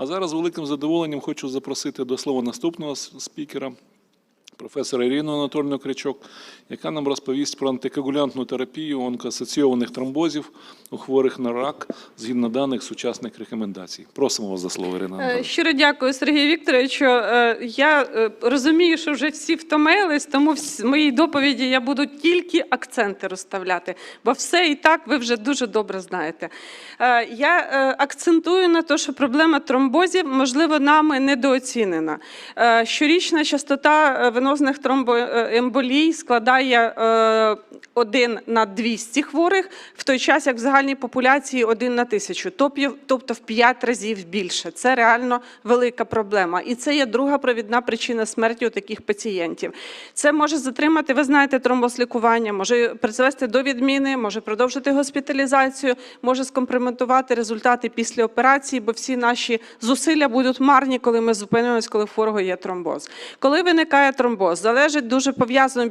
А зараз великим задоволенням хочу запросити до слова наступного спікера, професора Ірину Анатольовну Кричок, яка нам розповість про антикоагулянтну терапію онкоасоційованих тромбозів у хворих на рак згідно даних сучасних рекомендацій. Просимо вас за слово, Ірина Е, Анатольовна. Щиро дякую, Сергію Вікторовичу. Е, Я е, розумію, що вже всі втомились, тому в моїй доповіді я буду тільки акценти розставляти, бо все і так ви вже дуже добре знаєте. Я акцентую на те, що проблема тромбозів, можливо, нами недооцінена. Щорічна частота е, венозних тромбоемболій складає 1 на 200 хворих, в той час як в загальній популяції 1 на 1000, тобто в 5 разів більше. Це реально велика проблема. І це є друга провідна причина смерті у таких пацієнтів. Це може затримати, ви знаєте, тромбослікування, може призвести до відміни, може продовжити госпіталізацію, може скомпрометувати результати після операції, бо всі наші зусилля будуть марні, коли ми зупинимось, коли в хворого є тромбоз. Коли виникає тромбоз, залежить дуже пов'язано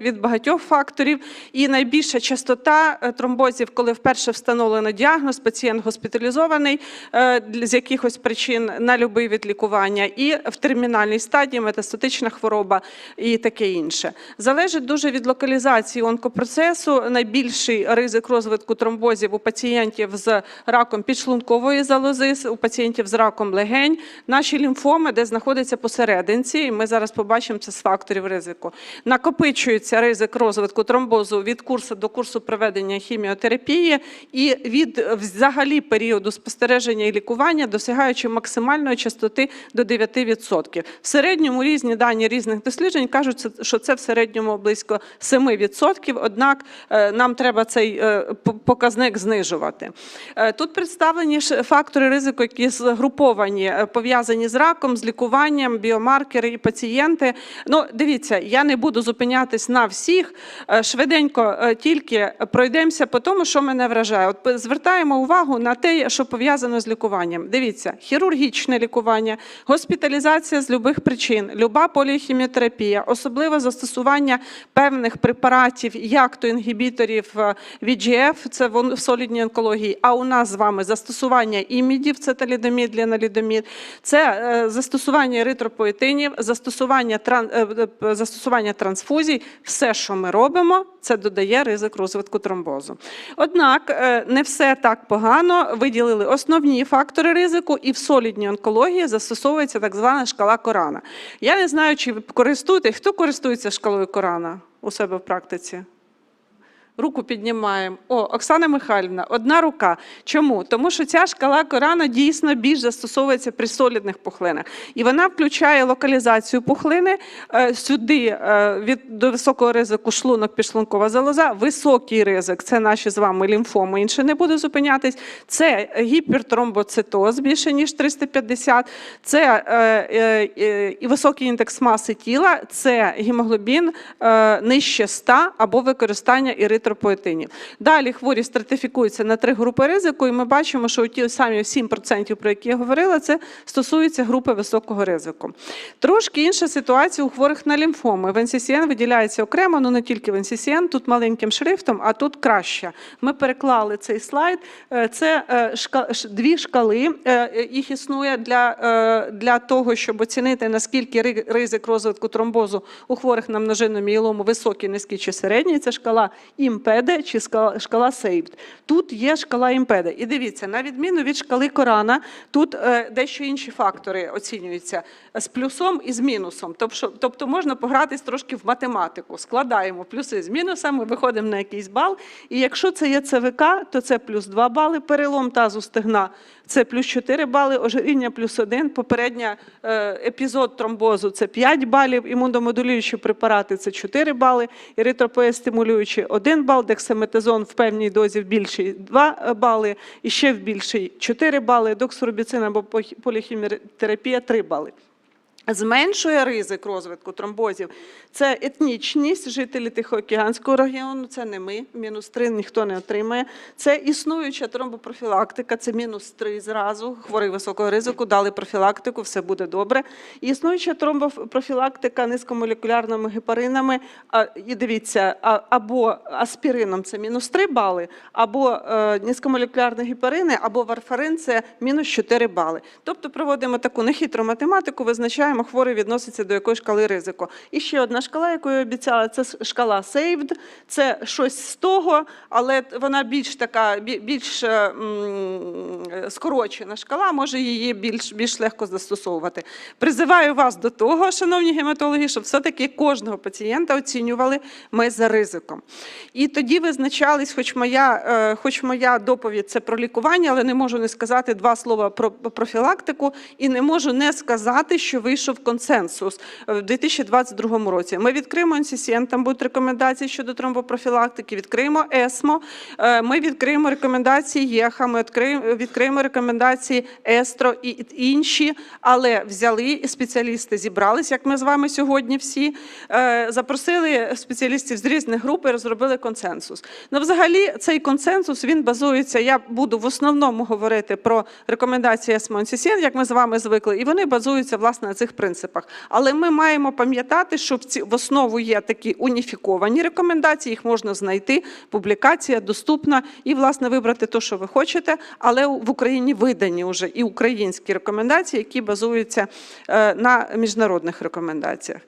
від багатьох факторів. І найбільша частота е, тромбозів, коли вперше встановлено діагноз, пацієнт госпіталізований е, з якихось причин на любий від лікування, і в термінальній стадії метастатична хвороба і таке інше. Залежить дуже від локалізації онкопроцесу. Найбільший ризик розвитку тромбозів у пацієнтів з раком підшлункової залози, у пацієнтів з раком легень, наші лімфоми, де знаходяться посерединці, і ми зараз побачимо це факторів ризику. Накопичується ризик розвитку тромбозу від курсу до курсу проведення хіміотерапії і від взагалі періоду спостереження і лікування, досягаючи максимальної частоти до 9%. В середньому різні дані різних досліджень кажуть, що це в середньому близько 7%, однак е, нам треба цей е, показник знижувати. Е, Тут представлені фактори ризику, які згруповані, пов'язані з раком, з лікуванням, біомаркери і пацієнти. Ну, дивіться, я не буду зупинятись на всіх. Е, Швиденько е, тільки пройдемося по тому, що мене вражає. От звертаємо увагу на те, що пов'язано з лікуванням. Дивіться, хірургічне лікування, госпіталізація з любих причин, люба поліхіміотерапія, особливе застосування певних препаратів, як то інгібіторів е, VGF, це в солідній онкології, а у нас з вами застосування імідів, це талідомід, лінолідомід, це е, застосування еритропоетинів, застосування, тран, е, е, застосування трансфузій, все, що ми робимо, це додає ризик розвитку тромбозу. Однак е, не все так погано. Виділили основні фактори ризику, і в солідній онкології застосовується так звана шкала Корана. Я не знаю, чи ви користуєтесь, хто користується шкалою Корана у себе в практиці? Руку піднімаємо. О, Оксана Михайлівна, одна рука. Чому? Тому що ця шкала Корана дійсно більш застосовується при солідних пухлинах. І вона включає локалізацію пухлини е, сюди е, від до високого ризику шлунок, підшлункова залоза. Високий ризик це наші з вами лімфоми. Інше не буду зупинятись. Це гіпертромбоцитоз більше ніж 350. Це е, і високий індекс маси тіла, це гемоглобін нижче 100 або використання еритропоетинів. Далі хворі стратифікуються на три групи ризику, і ми бачимо, що ті самі 7%, про які я говорила, це стосується групи високого ризику. Трошки інша ситуація у хворих на лімфоми. В НССН виділяється окремо, ну не тільки в НССН, тут маленьким шрифтом, а тут краще. Ми переклали цей слайд. Е, Це е, дві шкали. е, Їх існує для, для того, щоб оцінити, наскільки ризик розвитку тромбозу у хворих на множинну мієлому високий, низький чи середній. Це шкала імпеде чи шкала, Сейбт. Тут є шкала імпеде. І дивіться, на відміну від шкали Корана, тут е, дещо інші фактори оцінюються з плюсом і з мінусом. Тобто, можна погратись трошки в математику. Складаємо плюси з мінусами, виходимо на якийсь бал. І якщо це є ЦВК, то це плюс 2 бали, перелом тазу стегна це плюс 4 бали, ожиріння плюс 1, попередня е, епізод тромбозу це 5 балів, імуномодулюючі препарати це 4 бали, еритропоестимулюючі 1 бал, дексаметазон в певній дозі в більшій 2 бали, і ще в більшій 4 бали, доксорубіцин або поліхіміотерапія 3 бали. Зменшує ризик розвитку тромбозів. Це етнічність, жителі Тихоокеанського регіону, це не ми, мінус 3 ніхто не отримає. Це існуюча тромбопрофілактика, це мінус 3 зразу. Хворий високого ризику, дали профілактику, все буде добре. Існуюча тромбопрофілактика низькомолекулярними гепаринами, і дивіться, або аспірином це мінус 3 бали, або е, низькомолекулярні гепарини, або варфарин це мінус 4 бали. Тобто проводимо таку нехитру математику, визначаємо, хворий відноситься до якої шкали ризику. І ще одна шкала, яку я обіцяла, це шкала SAVED. Це щось з того, але вона більш така, більш е, скорочена шкала, може її більш, більш легко застосовувати. Призиваю вас до того, шановні гематологи, щоб все-таки кожного пацієнта оцінювали ми за ризиком. І тоді визначались, хоч моя, е, хоч моя доповідь це про лікування, але не можу не сказати два слова про профілактику і не можу не сказати, що вийшов консенсус в 2022 році. Ми відкриємо NCCN, там будуть рекомендації щодо тромбопрофілактики, відкриємо ЕСМО, е, ми відкриємо рекомендації ЄХА, ми відкриємо, рекомендації ЕСТРО і інші, але взяли і спеціалісти, зібрались, як ми з вами сьогодні всі, е, запросили спеціалістів з різних груп і розробили консенсус. Ну, взагалі, цей консенсус він базується. Я буду в основному говорити про рекомендації ЕСМО NCCN, як ми з вами звикли, і вони базуються власне на цих принципах. Але ми маємо пам'ятати, що в основу є такі уніфіковані рекомендації, їх можна знайти. Публікація доступна і власне вибрати те, що ви хочете, але в Україні видані вже і українські рекомендації, які базуються е, на міжнародних рекомендаціях.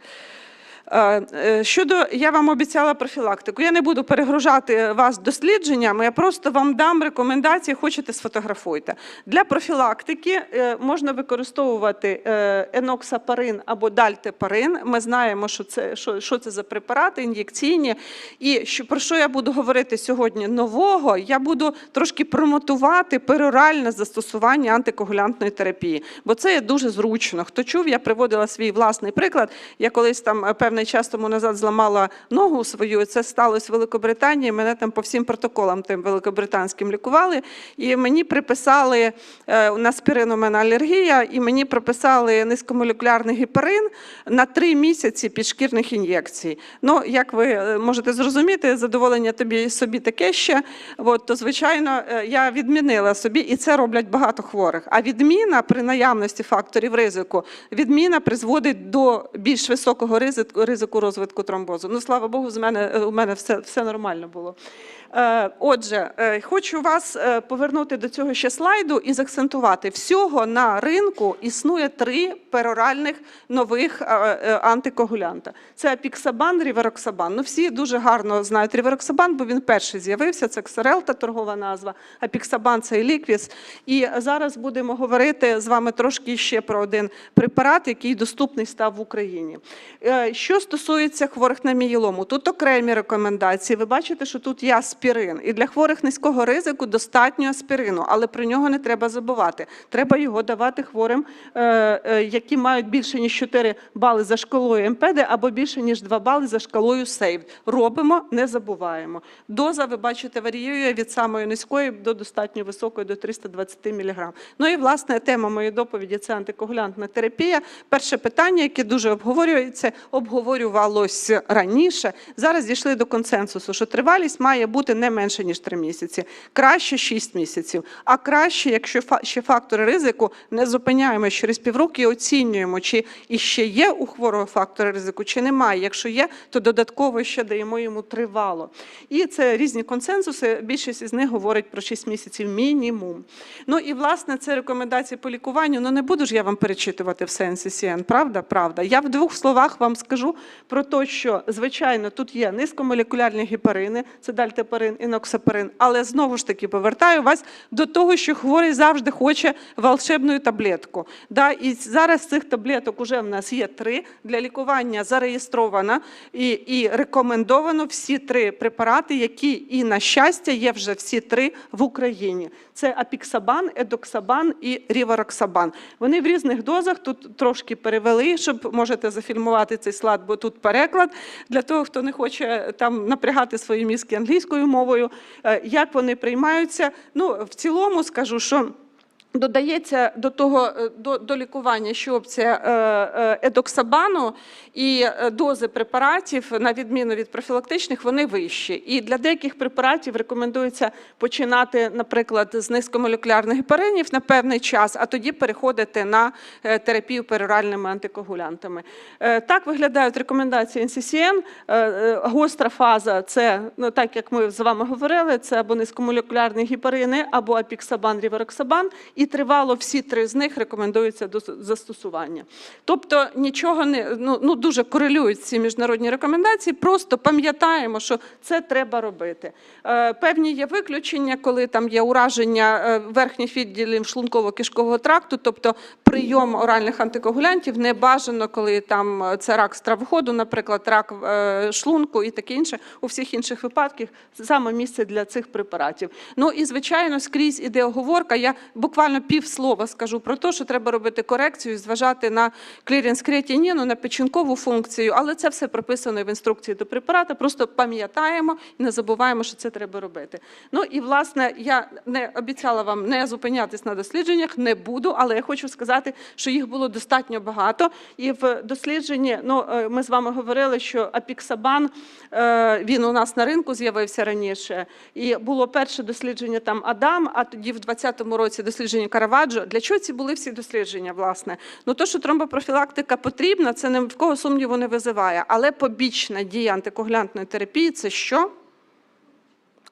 Е, Щодо я вам обіцяла профілактику. Я не буду перегружати вас дослідженнями. Я просто вам дам рекомендації. Хочете сфотографуйте. Для профілактики е, можна використовувати е, еноксапарин або дальтепарин. Ми знаємо, що це що, що це за препарати ін'єкційні. І що про що я буду говорити сьогодні нового? Я буду трошки промотувати пероральне застосування антикоагулянтної терапії, бо це є дуже зручно. Хто чув, я приводила свій власний приклад. Я колись там е, певний час тому назад зламала ногу свою. Це сталося в Великобританії. Мене там по всім протоколам тим великобританським лікували. І мені приписали е, на спірин у мене алергія, і мені прописали низькомолекулярний гепарин на три місяці підшкірних ін'єкцій. Ну, як ви е, можете зрозуміти, задоволення тобі собі таке ще. От, то звичайно, е, я відмінила собі, і це роблять багато хворих. А відміна при наявності факторів ризику, відміна призводить до більш високого ризику, ризику розвитку тромбозу. Ну, слава Богу, з мене у мене все, все нормально було. Е, Отже, е, хочу вас е, повернути до цього ще слайду і заакцентувати. Всього на ринку існує три пероральних нових антикоагулянта. Це апіксабан, рівероксабан. Ну, всі дуже гарно знають рівероксабан, бо він перший з'явився. Це Ксерелта, торгова назва. Апіксабан це ліквіс. І зараз будемо говорити з вами трошки ще про один препарат, який доступний став в Україні. Що стосується хворих на мієлому, тут окремі рекомендації. Ви бачите, що тут є аспірин. І для хворих низького ризику достатньо аспірину, але про нього не треба забувати. Треба його давати хворим, е, е, які мають більше ніж 4 бали за шкалою МПД або більше ніж 2 бали за шкалою СЕЙВ. Робимо, не забуваємо. Доза, ви бачите, варіює від самої низької до достатньо високої, до 320 мг. Ну і власне тема моєї доповіді це антикоагулянтна терапія. Перше питання, яке дуже обговорюється, обговорювалося раніше. Зараз дійшли до консенсусу, що тривалість має бути не менше ніж 3 місяці, краще 6 місяців. А краще, якщо ще фактори ризику не зупиняємо через півроку і оцінюємо, чи іще є у хворого фактори ризику, чи немає. Якщо є, то додатково ще даємо йому тривало. І це різні консенсуси. Більшість із них говорить про 6 місяців мінімум. Ну і власне це рекомендації по лікуванню. Ну не буду ж я вам перечитувати все NCCN, правда? Правда. Я в двох словах вам скажу про те, що звичайно тут є низькомолекулярні гепарини, це дальтепарин і ноксапарин, але знову ж таки повертаю вас до того, що хворий завжди хоче волшебну таблетку. Да, і зараз цих таблеток уже в нас є три для лікування зареєстровано і, і рекомендовано всі три препарати, які і на щастя є вже всі три в Україні. Це апіксабан, едоксабан і рівароксабан. Вони в різних дозах тут трошки перевели, щоб можете зафільмувати цей слайд, бо тут переклад для того, хто не хоче там напрягати свої мізки англійською мовою. Е, Як вони приймаються? Ну в цілому скажу, що. Додається до того е, до, до лікування ще опція е, е, едоксабану і дози препаратів, на відміну від профілактичних, вони вищі. І для деяких препаратів рекомендується починати, наприклад, з низькомолекулярних гепаринів на певний час, а тоді переходити на терапію пероральними антикоагулянтами. Так виглядають рекомендації е, Гостра фаза це, ну так як ми з вами говорили, це або низькомолекулярні гепарини, або апіксабан, рівероксабан, і тривало всі три з них рекомендуються до застосування. Тобто нічого не ну, ну дуже корелюють ці міжнародні рекомендації. Просто пам'ятаємо, що це треба робити. Е, Певні є виключення, коли там є ураження е, верхніх відділів шлунково-кишкового тракту, тобто прийом оральних антикоагулянтів не бажано, коли там е, це рак стравоходу, наприклад, рак шлунку і таке інше. У всіх інших випадках саме місце для цих препаратів. Ну і звичайно, скрізь іде оговорка. Я буквально пів слова скажу про те, що треба робити корекцію, зважати на клірінс креатиніну, на печінкову функцію, але це все прописано в інструкції до препарата. Просто пам'ятаємо і не забуваємо, що це треба робити. Ну і власне я не обіцяла вам не зупинятись на дослідженнях, не буду, але я хочу сказати, що їх було достатньо багато. І в дослідженні, ну е, ми з вами говорили, що апіксабан е, він у нас на ринку з'явився раніше. І було перше дослідження там Адам, а тоді в 2020 році дослідження Караваджо. Для чого ці були всі дослідження? Власне, ну то, що тромбопрофілактика потрібна, це не в кого сумніву не визиває. Але побічна дія антикоагулянтної терапії це що?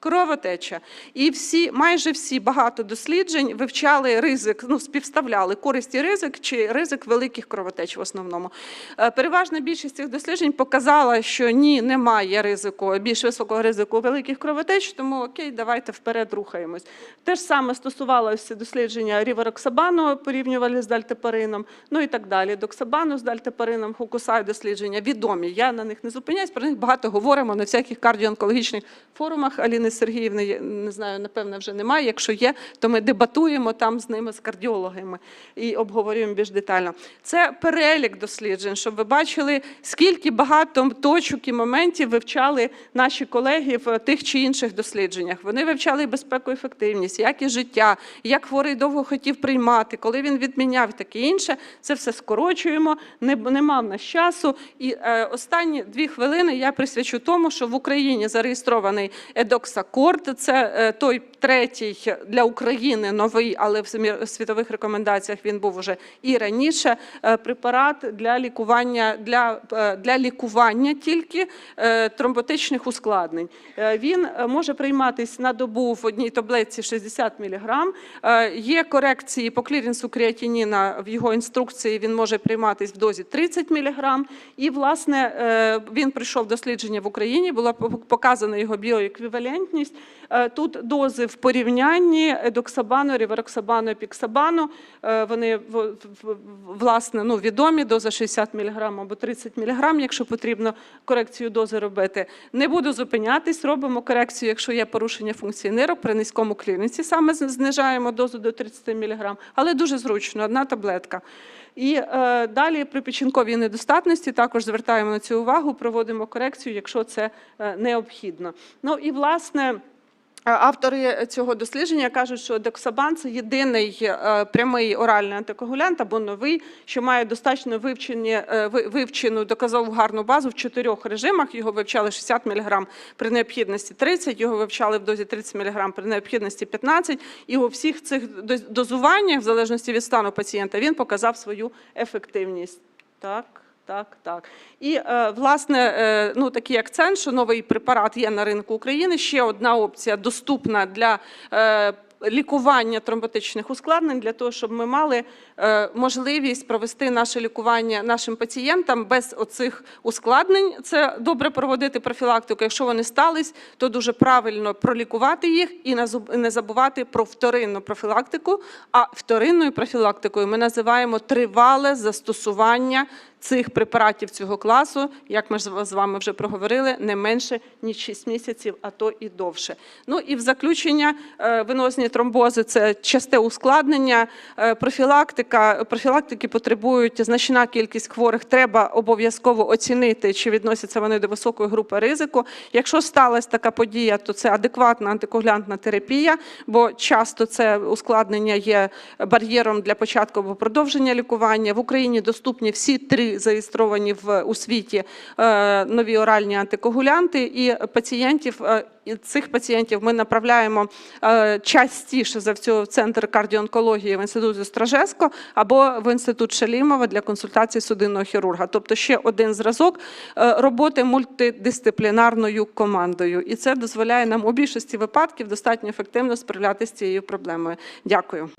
Кровотеча. І всі, майже всі багато досліджень вивчали ризик, ну, співставляли користь і ризик чи ризик великих кровотеч в основному. Е, Переважна більшість цих досліджень показала, що ні, немає ризику, більш високого ризику великих кровотеч, тому окей, давайте вперед рухаємось. Те ж саме стосувалося дослідження рівероксабану, порівнювали з дальтепарином, ну і так далі. Доксабану з дальтепарином, хокусай дослідження відомі. Я на них не зупиняюсь, про них багато говоримо на всяких кардіоонкологічних форумах. Аліни Сергіївни, я не знаю, напевно, вже немає. Якщо є, то ми дебатуємо там з ними, з кардіологами, і обговорюємо більш детально. Це перелік досліджень, щоб ви бачили, скільки багато точок і моментів вивчали наші колеги в тих чи інших дослідженнях. Вони вивчали безпеку, ефективність, як і життя, як хворий довго хотів приймати, коли він відміняв таке інше. Це все скорочуємо, не, нема в нас часу. І е, останні дві хвилини я присвячу тому, що в Україні зареєстрований Едоксакорд. Це е, той третій для України новий, але в світових рекомендаціях він був уже і раніше. е, Препарат для лікування для, е, для лікування тільки тромботичних ускладнень. Він може прийматись на добу в одній таблетці 60 мг. Є корекції по клірінсу креатиніна в його інструкції. Він може прийматись в дозі 30 мг. І власне він прийшов дослідження в Україні. Була по- показана його біоеквівалентність. Е, Тут дози в порівнянні едоксабану, рівероксабану, епіксабану. Е, Вони власне ну, відомі. Доза 60 мг або 30 мг, якщо потрібно корекцію дози робити. Не буду зупинятись, робимо корекцію, якщо є порушення функції нирок при низькому кліренсі. Саме знижаємо дозу до 30 мг, але дуже зручно, одна таблетка. І е, далі при печінковій недостатності також звертаємо на цю увагу, проводимо корекцію, якщо це е, необхідно. Ну і власне. Е, Автори цього дослідження кажуть, що дексабан це єдиний е, прямий оральний антикоагулянт або новий, що має достатньо вивчені, е, вивчену доказову гарну базу в чотирьох режимах. Його вивчали 60 мг при необхідності 30, його вивчали в дозі 30 мг при необхідності 15. І у всіх цих доз- дозуваннях, в залежності від стану пацієнта, він показав свою ефективність. Так. Так, так. І е, власне е, ну такий акцент, що новий препарат є на ринку України. Ще одна опція доступна для е, лікування тромботичних ускладнень, для того, щоб ми мали можливість провести наше лікування нашим пацієнтам без оцих ускладнень. Це добре проводити профілактику. Якщо вони стались, то дуже правильно пролікувати їх і не забувати про вторинну профілактику. А вторинною профілактикою ми називаємо тривале застосування цих препаратів цього класу, як ми з вами вже проговорили, не менше ніж 6 місяців, а то і довше. Ну і в заключення е, венозні тромбози це часте ускладнення, е, профілактика. Профілактики потребують значна кількість хворих. Треба обов'язково оцінити, чи відносяться вони до високої групи ризику. Якщо сталася така подія, то це адекватна антикоагулянтна терапія, бо часто це ускладнення є бар'єром для початку або продовження лікування. В Україні доступні всі три зареєстровані в у світі е, нові оральні антикоагулянти, і пацієнтів. е, цих пацієнтів ми направляємо е, частіше за всього в центр кардіонкології в інститут Стражеско або в інститут Шалімова для консультацій судинного хірурга. Тобто ще один зразок роботи мультидисциплінарною командою, і це дозволяє нам у більшості випадків достатньо ефективно справлятися з цією проблемою. Дякую.